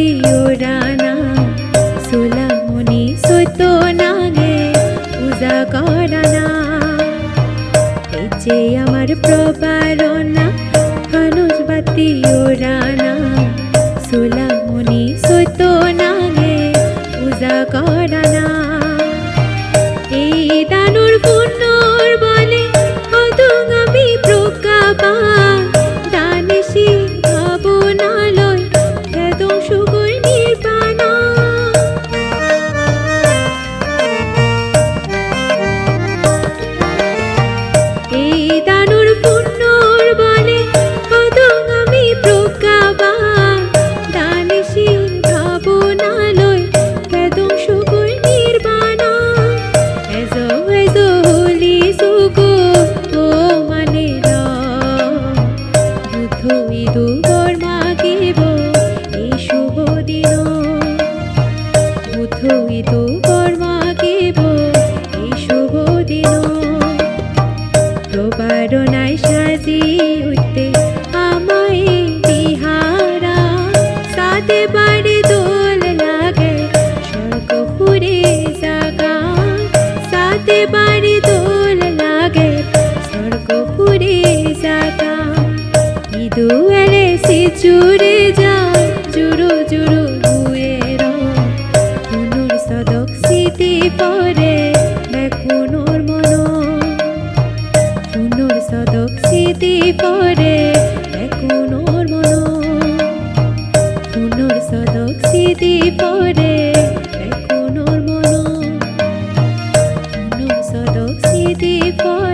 দিও রানা সোলামনি সৈত নাগে পূজা করানা এই যে আমার প্রবারণা প্রবারণায় সাজিয়ে উঠতে আমায় বিহারা। সাথে বাড়ি দোল লাগে, স্বর্গ পুরে জাগা। সাথে বাড়ি দোল লাগে, স্বর্গ পুরে জাগা। ইদু সিচুর दीपा